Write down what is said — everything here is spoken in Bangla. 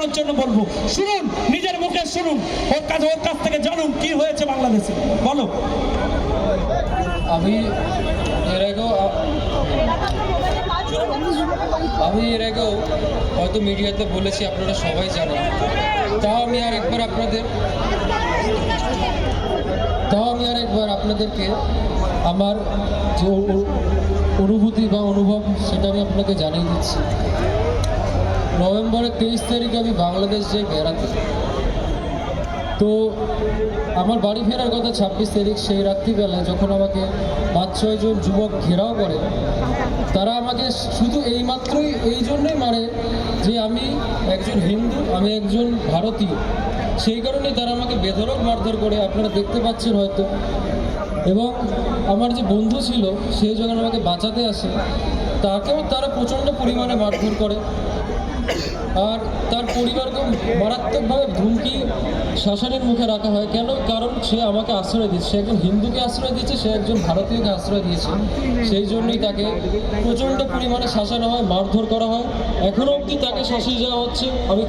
জানানোর জন্য বলব, শুনুন, নিজের মুখে শুনুন, ওর কাছে ওর কাছ থেকে জানুন কি হয়েছে বাংলাদেশে। বলো। আমি এর আগেও আমি এর আগেও হয়তো মিডিয়াতে বলেছি, আপনারা সবাই জানেন। তাও আমি আর একবার আপনাদের তাও আমি আর একবার আপনাদেরকে আমার যে অনুভূতি বা অনুভব, সেটা আমি আপনাকে জানিয়ে দিচ্ছি। নভেম্বরের তেইশ তারিখে আমি বাংলাদেশ যাই। বেড়াতে তো আমার বাড়ি ফেরার কথা ছাব্বিশ তারিখ সেই রাত্রিবেলায় যখন আমাকে পাঁচ ছয়জন যুবক ঘেরাও করে, তারা আমাকে শুধু এই মাত্রই এই জন্যই মারে যে আমি একজন হিন্দু, আমি একজন ভারতীয়। সেই কারণেই তারা আমাকে বেধরক মারধর করে, আপনারা দেখতে পাচ্ছেন হয়তো। এবং আমার যে বন্ধু ছিল, সে যখন আমাকে বাঁচাতে আসে, তাকেও তারা প্রচণ্ড পরিমাণে মারধর করে। আর তার পরিবারকে মারাত্মকভাবে ধুমকি শাসনের মুখে রাখা হয়। কেন? কারণ সে আমাকে আশ্রয় দিচ্ছে। সে একজন হিন্দুকে আশ্রয় দিচ্ছে, সে একজন ভারতীয়কে আশ্রয় দিয়েছে। সেই জন্যই তাকে প্রচণ্ড পরিমাণে শাসানো হয় মারধর করা হয়। এখনও অবধি তাকে শাসিয়ে যাওয়া হচ্ছে। আমি